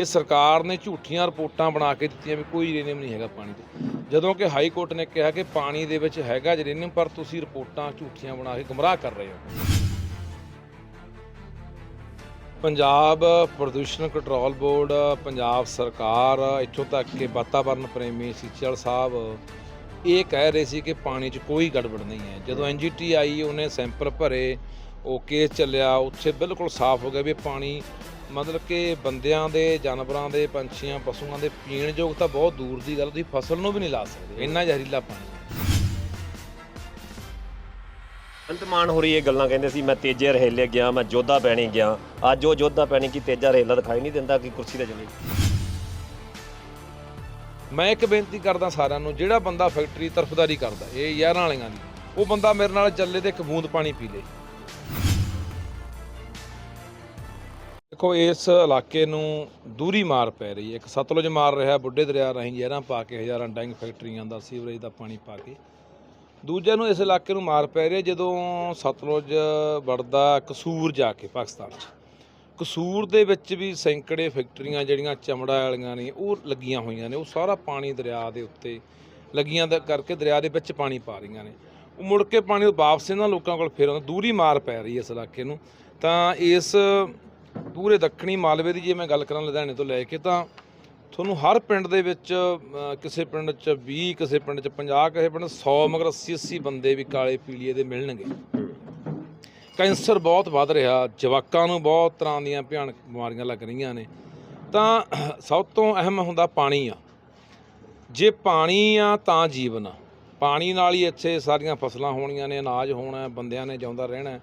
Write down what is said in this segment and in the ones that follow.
ਇਹ ਸਰਕਾਰ ਨੇ ਝੂਠੀਆਂ ਰਿਪੋਰਟਾਂ ਬਣਾ ਕੇ ਦਿੱਤੀਆਂ ਵੀ ਕੋਈ ਯੂਰੇਨੀਅਮ ਨਹੀਂ ਹੈਗਾ ਪਾਣੀ 'ਚ ਜਦੋਂ ਕਿ ਹਾਈ ਕੋਰਟ ਨੇ ਕਿਹਾ ਕਿ ਪਾਣੀ ਦੇ ਵਿੱਚ ਹੈਗਾ ਯੂਰੇਨੀਅਮ ਪਰ ਤੁਸੀਂ ਰਿਪੋਰਟਾਂ ਝੂਠੀਆਂ ਬਣਾ ਕੇ ਗੁੰਮਰਾਹ ਕਰ ਰਹੇ ਹੋ। ਪੰਜਾਬ ਪ੍ਰਦੂਸ਼ਣ ਕੰਟਰੋਲ ਬੋਰਡ, ਪੰਜਾਬ ਸਰਕਾਰ, ਇੱਥੋਂ ਤੱਕ ਕਿ ਵਾਤਾਵਰਣ ਪ੍ਰੇਮੀ ਸੀਚਲ ਸਾਹਿਬ, ਇਹ ਕਹਿ ਰਹੇ ਸੀ ਕਿ ਪਾਣੀ 'ਚ ਕੋਈ ਗੜਬੜ ਨਹੀਂ ਹੈ। ਜਦੋਂ ਐਨਜੀਟੀ ਆਈ ਉਹਨੇ ਸੈਂਪਲ ਭਰੇ, ਉਹ ਕੇਸ ਚੱਲਿਆ, ਉੱਥੇ ਬਿਲਕੁਲ ਸਾਫ਼ ਹੋ ਗਿਆ ਵੀ ਪਾਣੀ ਮਤਲਬ ਕਿ ਬੰਦਿਆਂ ਦੇ ਜਾਨਵਰਾਂ ਦੇ ਪੰਛੀਆਂ ਪਸ਼ੂਆਂ ਦੇ ਪੀਣ ਯੋਗ ਤਾਂ ਬਹੁਤ ਦੂਰ ਦੀ ਗੱਲ ਤੁਸੀਂ ਫਸਲ ਨੂੰ ਵੀ ਨਹੀਂ ਲਾ ਸਕਦੇ। ਇੰਨਾ ਜ਼ਹਿਰੀਲਾ ਪਾਣੀ। ਅੰਤਮਾਨ ਹੋ ਰਹੀ ਇਹ ਗੱਲਾਂ ਕਹਿੰਦੇ ਸੀ ਮੈਂ ਤੇਜੇ ਰਹੇਲੇ ਗਿਆ ਮੈਂ ਜੋਧਾ ਪੈਣੀ ਗਿਆ। ਅੱਜ ਉਹ ਜੋਧਾ ਪੈਣੀ ਕੀ ਤੇਜਾ ਰਹੇਲਾ ਦਿਖਾਈ ਨਹੀਂ ਦਿੰਦਾ ਕਿ ਕੁਰਸੀ ਤੇ ਚਲੇ ਮੈਂ ਇੱਕ ਬੇਨਤੀ ਕਰਦਾ ਸਾਰਿਆਂ ਨੂੰ ਜਿਹੜਾ ਬੰਦਾ ਫੈਕਟਰੀ ਤਰਫਦਾਰੀ ਕਰਦਾ ਇਹ ਯਾਰਾਂ ਵਾਲੀਆਂ ਦੀ ਉਹ ਬੰਦਾ ਮੇਰੇ ਨਾਲ ਚੱਲੇ ਤੇ ਇੱਕ ਬੂੰਦ ਪਾਣੀ ਪੀ ਲੇ। ਦੇਖੋ, ਇਸ ਇਲਾਕੇ ਨੂੰ ਦੂਰੀ ਮਾਰ ਪੈ ਰਹੀ ਹੈ। ਇੱਕ ਸਤਲੁਜ ਮਾਰ ਰਿਹਾ, ਬੁੱਢੇ ਦਰਿਆ ਰਾਹੀਂ ਜ਼ਹਿਰਾਂ ਪਾ ਕੇ, ਹਜ਼ਾਰਾਂ ਡੈਂਗ ਫੈਕਟਰੀਆਂ ਦਾ ਸੀਵਰੇਜ ਦਾ ਪਾਣੀ ਪਾ ਕੇ। ਦੂਜੇ ਨੂੰ ਇਸ ਇਲਾਕੇ ਨੂੰ ਮਾਰ ਪੈ ਰਹੀ ਹੈ ਜਦੋਂ ਸਤਲੁਜ, ਵੜਦਾ, ਕਸੂਰ ਜਾ ਕੇ ਪਾਕਿਸਤਾਨ 'ਚ। ਕਸੂਰ ਦੇ ਵਿੱਚ ਵੀ ਸੈਂਕੜੇ ਫੈਕਟਰੀਆਂ ਜਿਹੜੀਆਂ ਚਮੜਾ ਵਾਲੀਆਂ ਨੇ, ਉਹ ਲੱਗੀਆਂ ਹੋਈਆਂ ਨੇ। ਉਹ ਸਾਰਾ ਪਾਣੀ ਦਰਿਆ ਦੇ ਉੱਤੇ ਲੱਗੀਆਂ ਦਾ ਕਰਕੇ ਦਰਿਆ ਦੇ ਵਿੱਚ ਪਾਣੀ ਪਾ ਰਹੀਆਂ ਨੇ। ਉਹ ਮੁੜ ਕੇ ਪਾਣੀ ਵਾਪਸ ਇਹਨਾਂ ਲੋਕਾਂ ਕੋਲ ਫੇਰ ਆਉਂਦਾ। ਦੂਰੀ ਮਾਰ ਪੈ ਰਹੀ ਹੈ ਇਸ ਇਲਾਕੇ ਨੂੰ। ਤਾਂ ਇਸ ਪੂਰੇ ਦੱਖਣੀ ਮਾਲਵੇ ਦੀ ਜੇ ਮੈਂ ਗੱਲ ਕਰਾਂ ਲੁਧਿਆਣੇ ਤੋਂ ਲੈ ਕੇ, ਤਾਂ ਤੁਹਾਨੂੰ ਹਰ ਪਿੰਡ ਦੇ ਵਿੱਚ ਕਿਸੇ ਪਿੰਡ 'ਚ 20 ਕਿਸੇ ਪਿੰਡ 'ਚ 50 ਕਿਸੇ ਪਿੰਡ 100 ਮਗਰ 80 80 ਬੰਦੇ ਵੀ ਕਾਲੇ ਪੀਲੀਏ ਦੇ ਮਿਲਣਗੇ। ਕੈਂਸਰ ਬਹੁਤ ਵੱਧ ਰਿਹਾ, ਜਵਾਕਾਂ ਨੂੰ ਬਹੁਤ ਤਰ੍ਹਾਂ ਦੀਆਂ ਭਿਆਨਕ ਬਿਮਾਰੀਆਂ ਲੱਗ ਰਹੀਆਂ ਨੇ। ਤਾਂ ਸਭ ਤੋਂ ਅਹਿਮ ਹੁੰਦਾ ਪਾਣੀ ਆ। ਜੇ ਪਾਣੀ ਆ ਤਾਂ ਜੀਵਨ ਆ। ਪਾਣੀ ਨਾਲ ਹੀ ਇੱਥੇ ਸਾਰੀਆਂ ਫਸਲਾਂ ਹੋਣੀਆਂ ਨੇ, ਅਨਾਜ ਹੋਣਾ, ਬੰਦਿਆਂ ਨੇ ਜਿਉਂਦਾ ਰਹਿਣਾ।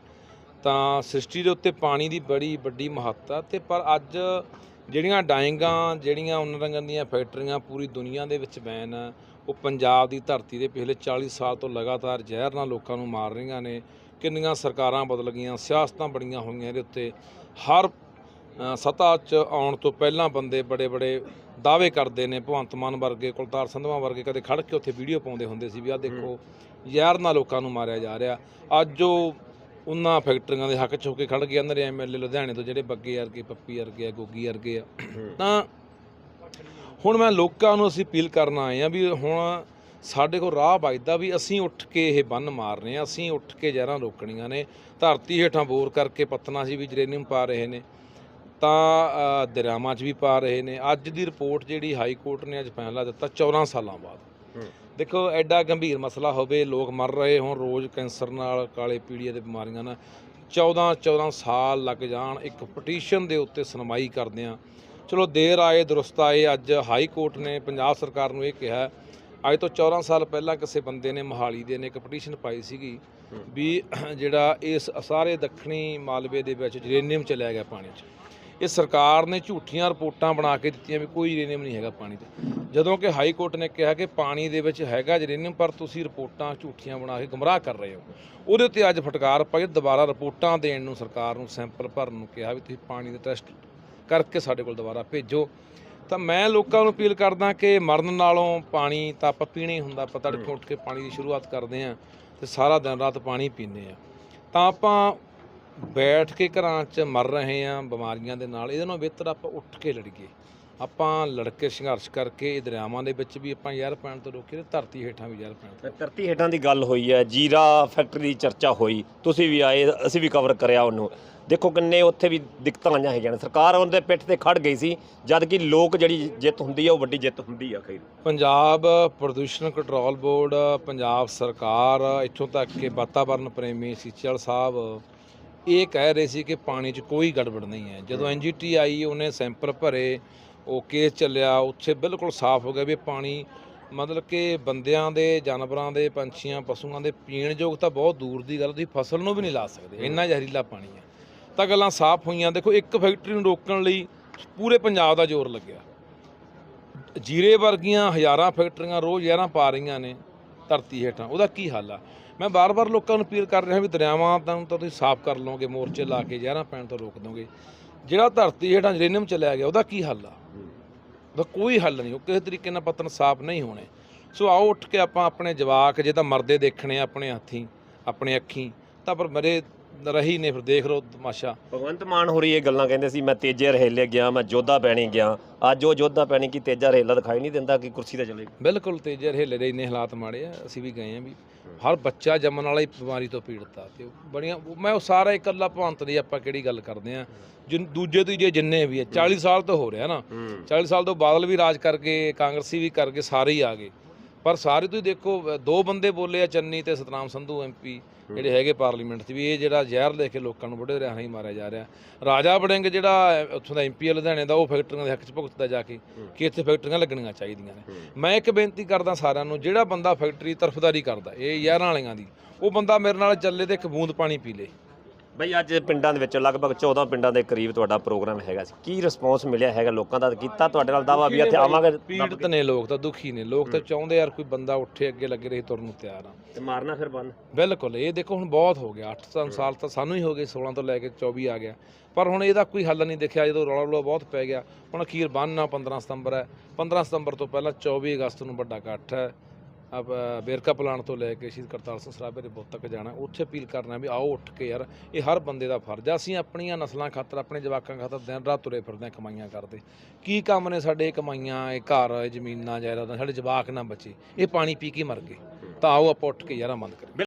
ਤਾਂ ਸ੍ਰਿਸ਼ਟੀ ਦੇ ਉੱਤੇ ਪਾਣੀ ਦੀ ਬੜੀ ਵੱਡੀ ਮਹੱਤਤਾ ਤੇ ਪਰ ਅੱਜ ਜਿਹੜੀਆਂ ਡਾਇੰਗਾਂ ਜਿਹੜੀਆਂ ਉਹਨਾਂ ਰੰਗਾਂ ਦੀਆਂ ਫੈਕਟਰੀਆਂ ਪੂਰੀ ਦੁਨੀਆ ਦੇ ਵਿੱਚ ਬੈਨ ਆ ਉਹ ਪੰਜਾਬ ਦੀ ਧਰਤੀ ਦੇ ਪਿਛਲੇ 40 ਸਾਲ ਤੋਂ ਲਗਾਤਾਰ ਜ਼ਹਿਰ ਨਾਲ ਲੋਕਾਂ ਨੂੰ ਮਾਰ ਰਹੀਆਂ ਨੇ ਕਿੰਨੀਆਂ ਸਰਕਾਰਾਂ ਬਦਲ ਗਈਆਂ ਸਿਆਸਤਾਂ ਬੜੀਆਂ ਹੋਈਆਂ ਇਹਦੇ ਉੱਤੇ। ਹਰ ਸੱਤਾ 'ਚ ਆਉਣ ਤੋਂ ਪਹਿਲਾਂ ਬੰਦੇ ਬੜੇ ਬੜੇ ਦਾਅਵੇ ਕਰਦੇ ਨੇ ਭਗਵੰਤ ਮਾਨ ਵਰਗੇ ਕੁਲਤਾਰ ਸੰਧਵਾ ਵਰਗੇ ਕਦੇ ਖੜ ਕੇ ਉੱਥੇ ਵੀਡੀਓ ਪਾਉਂਦੇ ਹੁੰਦੇ ਸੀ ਵੀ ਆਹ ਦੇਖੋ ਜ਼ਹਿਰ ਨਾਲ ਲੋਕਾਂ ਨੂੰ ਮਾਰਿਆ ਜਾ ਰਿਹਾ। ਅੱਜ ਉਹ ਉਹਨਾਂ ਫੈਕਟਰੀਆਂ ਦੇ ਹੱਕ 'ਚ ਹੋ ਕੇ ਖੜ ਗਏ ਅੰਦਰ ਐਮਐਲਏ ਲੁਧਿਆਣੇ ਤੋਂ ਜਿਹੜੇ ਬੱਗੇ ਵਰਗੇ, ਪੱਪੀ ਵਰਗੇ ਆ, ਗੋਗੀ ਵਰਗੇ ਆ। ਤਾਂ ਹੁਣ ਮੈਂ ਲੋਕਾਂ ਨੂੰ ਅਸੀਂ ਅਪੀਲ ਕਰਨ ਆਏ ਆ ਵੀ ਹੁਣ ਸਾਡੇ ਕੋਲ ਰਾਹ ਵੱਜਦਾ ਵੀ ਅਸੀਂ ਉੱਠ ਕੇ ਇਹ ਬੰਨ ਮਾਰਨੇ ਆ ਅਸੀਂ ਉੱਠ ਕੇ ਜ਼ਹਿਰਾਂ ਰੋਕਣੀਆਂ ਨੇ। ਧਰਤੀ ਹੇਠਾਂ ਬੋਰ ਕਰਕੇ ਪਤਨਾ ਸੀ ਵੀ ਜਰੇਨੀਅਮ ਪਾ ਰਹੇ ਨੇ। ਤਾਂ ਦਰਿਆਵਾਂ 'ਚ ਵੀ ਪਾ ਰਹੇ ਨੇ। ਅੱਜ ਦੀ ਰਿਪੋਰਟ ਜਿਹੜੀ ਹਾਈ ਕੋਰਟ ਨੇ ਅੱਜ ਫੈਸਲਾ ਦਿੱਤਾ 14 ਸਾਲਾਂ ਬਾਅਦ। ਦੇਖੋ, ਐਡਾ ਗੰਭੀਰ ਮਸਲਾ ਹੋਵੇ, ਲੋਕ ਮਰ ਰਹੇ ਹੋਣ, ਰੋਜ਼ ਕੈਂਸਰ ਨਾਲ ਕਾਲੇ ਪੀੜੀਏ ਦੇ ਬਿਮਾਰੀਆਂ ਨਾਲ 14 14 ਸਾਲ ਲੱਗ ਜਾਣ, ਇੱਕ ਪਟੀਸ਼ਨ ਦੇ ਉੱਤੇ ਸੁਣਵਾਈ ਕਰਦੇ ਆ। ਚਲੋ, ਦੇਰ ਆਏ, ਦਰੁਸਤ ਆਏ, ਅੱਜ ਹਾਈ ਕੋਰਟ ਨੇ, ਪੰਜਾਬ ਸਰਕਾਰ ਨੂੰ ਇਹ ਕਿਹਾ, ਅੱਜ ਤੋਂ 14 ਸਾਲ ਪਹਿਲਾਂ ਕਿਸੇ ਬੰਦੇ ਨੇ ਮੋਹਾਲੀ ਦੇ ਨੇ ਇੱਕ ਪਟੀਸ਼ਨ ਪਾਈ ਸੀਗੀ ਵੀ ਜਿਹੜਾ ਇਸ ਸਾਰੇ ਦੱਖਣੀ ਮਾਲਵੇ ਦੇ ਵਿੱਚ ਯੂਰੇਨੀਅਮ ਚਲਿਆ ਗਿਆ ਪਾਣੀ 'ਚ। ਇਹ ਸਰਕਾਰ ਨੇ ਝੂਠੀਆਂ ਰਿਪੋਰਟਾਂ ਬਣਾ ਕੇ ਦਿੱਤੀਆਂ ਵੀ ਕੋਈ ਯੂਰੇਨੀਅਮ ਨਹੀਂ ਹੈਗਾ ਪਾਣੀ 'ਚ। ਜਦੋਂ ਕਿ ਹਾਈ ਕੋਰਟ ਨੇ ਕਿਹਾ ਕਿ ਪਾਣੀ ਦੇ ਵਿੱਚ ਹੈਗਾ ਜਰੇਨੀਅਮ, ਪਰ ਤੁਸੀਂ ਰਿਪੋਰਟਾਂ ਝੂਠੀਆਂ ਬਣਾ ਕੇ ਗੁੰਮਰਾਹ ਕਰ ਰਹੇ ਹੋ। ਉਹਦੇ ਉੱਤੇ ਅੱਜ ਫਟਕਾਰ ਪਾਈ, ਦੁਬਾਰਾ ਰਿਪੋਰਟਾਂ ਦੇਣ ਨੂੰ ਸਰਕਾਰ ਨੂੰ ਸੈਂਪਲ ਭਰਨ ਨੂੰ ਕਿਹਾ ਵੀ ਤੁਸੀਂ ਪਾਣੀ ਦੇ ਟੈਸਟ ਕਰਕੇ ਸਾਡੇ ਕੋਲ ਦੁਬਾਰਾ ਭੇਜੋ। ਤਾਂ ਮੈਂ ਲੋਕਾਂ ਨੂੰ ਅਪੀਲ ਕਰਦਾ ਕਿ ਮਰਨ ਨਾਲੋਂ ਪਾਣੀ ਤਾਂ ਆਪਾਂ ਪੀਣਾ ਹੀ ਹੁੰਦਾ, ਆਪਾਂ ਤੜਕੇ ਉੱਠ ਕੇ ਪਾਣੀ ਦੀ ਸ਼ੁਰੂਆਤ ਕਰਦੇ ਆਂ ਤੇ ਸਾਰਾ ਦਿਨ ਰਾਤ ਪਾਣੀ ਪੀਂਦੇ ਆ ਤਾਂ ਆਪਾਂ ਬੈਠ ਕੇ ਘਰਾਂ 'ਚ ਮਰ ਰਹੇ ਆਂ ਬਿਮਾਰੀਆਂ ਦੇ ਨਾਲ, ਇਹਦੇ ਨਾਲ ਬਿਹਤਰ ਆਪਾਂ ਉੱਠ ਕੇ ਲੜੀਏ। ਆਪਾਂ ਲੜ ਕੇ ਸੰਘਰਸ਼ ਕਰਕੇ ਇਹ ਦਰਿਆਵਾਂ ਦੇ ਵਿੱਚ ਵੀ ਆਪਾਂ ਜ਼ਹਿਰ ਪੈਣ ਤੋਂ ਰੋਕੀਏ ਤੇ ਧਰਤੀ ਹੇਠਾਂ ਵੀ ਜ਼ਹਿਰ ਪੈਣ ਤੋਂ ਧਰਤੀ ਹੇਠਾਂ ਦੀ ਗੱਲ ਹੋਈ ਹੈ ਜੀਰਾ ਫੈਕਟਰੀ ਦੀ ਚਰਚਾ ਹੋਈ ਤੁਸੀਂ ਵੀ ਆਏ ਅਸੀਂ ਵੀ ਕਵਰ ਕਰਿਆ ਉਹਨੂੰ। ਦੇਖੋ ਕਿੰਨੇ ਉੱਥੇ ਵੀ ਦਿੱਕਤਾਂ ਆਈਆਂ ਹੈਗੀਆਂ ਨੇ। ਸਰਕਾਰ ਉਹਦੇ ਪਿੱਠ ਤੇ ਖੜ ਗਈ ਸੀ ਜਦ ਕਿ ਲੋਕ ਜਿਹੜੀ ਜਿੱਤ ਹੁੰਦੀ ਹੈ ਉਹ ਵੱਡੀ ਜਿੱਤ ਹੁੰਦੀ ਆ ਖੈਰ ਪੰਜਾਬ ਪ੍ਰਦੂਸ਼ਣ ਕੰਟਰੋਲ ਬੋਰਡ ਪੰਜਾਬ ਸਰਕਾਰ ਇੱਥੋਂ ਤੱਕ ਕਿ ਵਾਤਾਵਰਣ ਪ੍ਰੇਮੀ ਸੀਚਲ ਸਾਹਿਬ ਇਹ ਕਹਿ ਰਹੇ ਸੀ ਕਿ ਪਾਣੀ 'ਚ ਕੋਈ ਗੜਬੜ ਨਹੀਂ ਹੈ। ਜਦੋਂ ਐਨਜੀਟੀ ਆਈ ਉਹਨੇ ਸੈਂਪਲ ਭਰੇ ਉਹ ਕੇਸ ਚੱਲਿਆ, ਉੱਥੇ ਬਿਲਕੁਲ ਸਾਫ਼ ਹੋ ਗਿਆ ਵੀ ਪਾਣੀ, ਮਤਲਬ ਕਿ ਬੰਦਿਆਂ ਦੇ, ਜਾਨਵਰਾਂ ਦੇ, ਪੰਛੀਆਂ, ਪਸ਼ੂਆਂ ਦੇ ਪੀਣ ਯੋਗ ਤਾਂ ਬਹੁਤ ਦੂਰ ਦੀ ਗੱਲ ਤੁਸੀਂ ਫਸਲ ਨੂੰ ਵੀ ਨਹੀਂ ਲਾ ਸਕਦੇ, ਇੰਨਾ ਜ਼ਹਿਰੀਲਾ ਪਾਣੀ ਹੈ ਤਾਂ ਗੱਲਾਂ ਸਾਫ਼ ਹੋਈਆਂ, ਦੇਖੋ ਇੱਕ ਫੈਕਟਰੀ ਨੂੰ ਰੋਕਣ ਲਈ ਪੂਰੇ ਪੰਜਾਬ ਦਾ ਜ਼ੋਰ ਲੱਗਿਆ। ਜੀਰੇ ਵਰਗੀਆਂ ਹਜ਼ਾਰਾਂ ਫੈਕਟਰੀਆਂ ਰੋਜ਼ ਜ਼ਹਿਰਾਂ ਪਾ ਰਹੀਆਂ ਨੇ ਧਰਤੀ ਹੇਠਾਂ, ਉਹਦਾ ਕੀ ਹੱਲ ਆ? ਮੈਂ ਬਾਰ-ਬਾਰ ਲੋਕਾਂ ਨੂੰ ਅਪੀਲ ਕਰ ਰਿਹਾ ਵੀ ਦਰਿਆਵਾਂ ਤਾਂ ਤਾਂ ਤੁਸੀਂ ਸਾਫ਼ ਕਰ ਲਓਗੇ, ਮੋਰਚੇ ਲਾ ਕੇ ਜ਼ਹਿਰਾਂ ਪੈਣ ਤੋਂ ਰੋਕ ਦੋਗੇ। ਜਿਹੜਾ ਧਰਤੀ ਹੇਠਾਂ ਯੂਰੇਨੀਅਮ ਚਲਿਆ ਗਿਆ, ਉਹਦਾ ਕੀ ਹੱਲ ਆ? ਉਹਦਾ ਕੋਈ ਹੱਲ ਨਹੀਂ, ਉਹ ਕਿਸੇ ਤਰੀਕੇ ਨਾਲ ਪਤਨ ਸਾਫ਼ ਨਹੀਂ ਹੋਣੇ। ਸੋ ਆਓ ਉੱਠ ਕੇ ਆਪਾਂ ਆਪਣੇ ਜਵਾਕ, ਜੇ ਤਾਂ ਮਰਦੇ ਦੇਖਣੇ ਆ ਆਪਣੇ ਹੱਥੀਂ, ਆਪਣੇ ਅੱਖੀਂ, ਤਾਂ ਪਰ ਮਰੇ ਰਹੀ ਨੇ ਫਿਰ ਦੇਖ ਲਓ ਤਮਾਸ਼ਾ। ਭਗਵੰਤ ਮਾਨ ਹੋਰੀ ਇਹ ਗੱਲਾਂ ਕਹਿੰਦੇ ਸੀ ਮੈਂ ਤੇਜੇ ਰਹੇਲੇ ਗਿਆ ਮੈਂ ਜੋਧਾ ਪੈਣੀ ਗਿਆ। ਅੱਜ ਉਹ ਜੋਧਾ ਪੈਣੀ ਕੀ ਤੇਜਾ ਰਹੇਲਾ ਦਿਖਾਈ ਨਹੀਂ ਦਿੰਦਾ ਕਿ ਕੁਰਸੀ ਤੇ ਚਲੇ ਬਿਲਕੁਲ ਤੇਜੇ ਹੇਲੇ ਦੇ ਇੰਨੇ ਹਾਲਾਤ ਮਾੜੇ ਆ ਅਸੀਂ ਵੀ ਗਏ ਆ ਵੀ ਹਰ ਬੱਚਾ ਜੰਮਣ ਵਾਲਾ ਹੀ ਬਿਮਾਰੀ ਤੋਂ ਪੀੜਤ ਆ ਤੇ ਬੜੀਆਂ ਮੈਂ ਉਹ ਸਾਰਾ ਇਕੱਲਾ ਭਵੰਤ ਦੀ ਆਪਾਂ ਕਿਹੜੀ ਗੱਲ ਕਰਦੇ ਆ ਦੂਜੇ ਤੀਜੇ ਜਿੰਨੇ ਵੀ ਆ 40 ਸਾਲ ਤੋਂ ਹੋ ਰਿਹਾ ਨਾ ਹੂੰ। 40 ਸਾਲ ਤੋਂ ਬਾਦਲ ਵੀ ਰਾਜ ਕਰਕੇ ਕਾਂਗਰਸੀ ਵੀ ਕਰਕੇ ਸਾਰੇ ਹੀ ਆ ਗਏ। ਪਰ ਸਾਰੇ ਤੁਸੀਂ ਦੇਖੋ ਦੋ ਬੰਦੇ ਬੋਲੇ ਆ ਚੰਨੀ ਤੇ ਸਤਨਾਮ ਸੰਧੂ ਐਮਪੀ ਜਿਹੜੇ ਹੈਗੇ ਪਾਰਲੀਮੈਂਟ 'ਚ ਵੀ, ਇਹ ਜਿਹੜਾ ਜ਼ਹਿਰ ਲੈ ਕੇ ਲੋਕਾਂ ਨੂੰ ਬੁੱਢੇ ਰਿਆ ਹੀ ਮਾਰਿਆ ਜਾ ਰਿਹਾ। ਰਾਜਾ ਬੜਿੰਗ ਜਿਹੜਾ ਉੱਥੋਂ ਦਾ ਐਮਪੀ ਲੁਧਿਆਣੇ ਦਾ, ਉਹ ਫੈਕਟਰੀਆਂ ਦੇ ਹੱਕ 'ਚ ਭੁਗਤਦਾ ਜਾ ਕੇ ਕਿ ਇੱਥੇ ਫੈਕਟਰੀਆਂ ਲੱਗਣੀਆਂ ਚਾਹੀਦੀਆਂ ਨੇ। ਮੈਂ ਇੱਕ ਬੇਨਤੀ ਕਰਦਾ ਸਾਰਿਆਂ ਨੂੰ, ਜਿਹੜਾ ਬੰਦਾ ਫੈਕਟਰੀ ਤਰਫਦਾਰੀ ਕਰਦਾ, ਇਹ ਯਾਰਾਂ ਵਾਲਿਆਂ ਦੀ, ਉਹ ਬੰਦਾ ਮੇਰੇ ਨਾਲ ਚੱਲੇ ਤੇ ਇੱਕ ਬੂੰਦ ਪਾਣੀ ਪੀ ਲੇ। ਬਈ ਅੱਜ ਪਿੰਡਾਂ ਦੇ ਵਿੱਚ ਲਗਭਗ 14 ਪਿੰਡਾਂ ਦੇ ਕਰੀਬ ਤੁਹਾਡਾ ਪ੍ਰੋਗਰਾਮ ਹੈਗਾ ਸੀ। ਕੀ ਰਿਸਪੌਂਸ ਮਿਲਿਆ ਹੈਗਾ ਲੋਕਾਂ ਦਾ? ਕੀਤਾ ਤੁਹਾਡੇ ਨਾਲ ਦਾਵਾ ਵੀ ਇੱਥੇ ਆਵਾਂਗੇ। ਪੀੜਤ ਨੇ ਲੋਕ ਤਾਂ ਦੁਖੀ ਨੇ। ਲੋਕ ਤਾਂ ਚਾਹੁੰਦੇ ਯਾਰ ਕੋਈ ਬੰਦਾ ਉੱਠੇ ਅੱਗੇ ਲੱਗੇ ਰਹੇ ਤੁਰਨ ਨੂੰ ਤਿਆਰ ਆ। ਤੇ ਮਾਰਨਾ ਫਿਰ ਬੰਦ? ਬਿਲਕੁਲ ਇਹ ਦੇਖੋ ਹੁਣ ਬਹੁਤ ਹੋ ਗਿਆ। 8 ਸਾਲ ਤਾਂ ਸਾਨੂੰ ਹੀ ਹੋ ਗਏ 16 ਤੋਂ ਲੈ ਕੇ 24 ਆ ਗਿਆ। ਪਰ ਹੁਣ ਇਹਦਾ ਕੋਈ ਹੱਲ ਨਹੀਂ ਦਿਖਿਆ। ਜਦੋਂ ਰੌਲਾ ਰੌਲਾ ਬਹੁਤ ਪੈ ਗਿਆ ਹੁਣ ਅਖੀਰ ਬੰਨ੍ਹਣਾ 15 ਸਤੰਬਰ ਹੈ। 15 ਸਤੰਬਰ ਤੋਂ ਪਹਿਲਾਂ 24 ਅਗਸਤ ਨੂੰ ਵੱਡਾ ਇਕੱਠ ਹੈ। ਵੇਰਕਾ ਪਲਾਨ ਤੋਂ ਲੈ ਕੇ ਸ਼ਹੀਦ ਕਰਤਾਰ ਸਿੰਘ ਸਰਾਭੇ ਦੇ ਬੁੱਤ ਤੱਕ ਜਾਣਾ, ਉੱਥੇ ਅਪੀਲ ਕਰਨਾ ਵੀ ਆਓ ਉੱਠ ਕੇ ਯਾਰ, ਇਹ ਹਰ ਬੰਦੇ ਦਾ ਫਰਜ਼ ਆ, ਅਸੀਂ ਆਪਣੀਆਂ ਨਸਲਾਂ ਖਾਤਰ, ਆਪਣੇ ਜਵਾਕਾਂ ਖਾਤਰ ਦਿਨ ਰਾਤ ਤੁਰੇ ਫਿਰਦੇ ਹਾਂ ਕਮਾਈਆਂ ਕਰਦੇ। ਕੀ ਕੰਮ ਨੇ ਸਾਡੇ ਕਮਾਈਆਂ, ਇਹ ਘਰ, ਇਹ ਜ਼ਮੀਨਾਂ, ਜਾਇਦਾਦਾਂ, ਸਾਡੇ ਜਵਾਕ ਨਾ ਬਚੇ, ਇਹ ਪਾਣੀ ਪੀ ਕੇ ਮਰ ਗਏ, ਤਾਂ ਆਓ ਆਪਾਂ ਉੱਠ ਕੇ ਯਾਰਾਂ ਬੰਦ ਕਰੀਏ।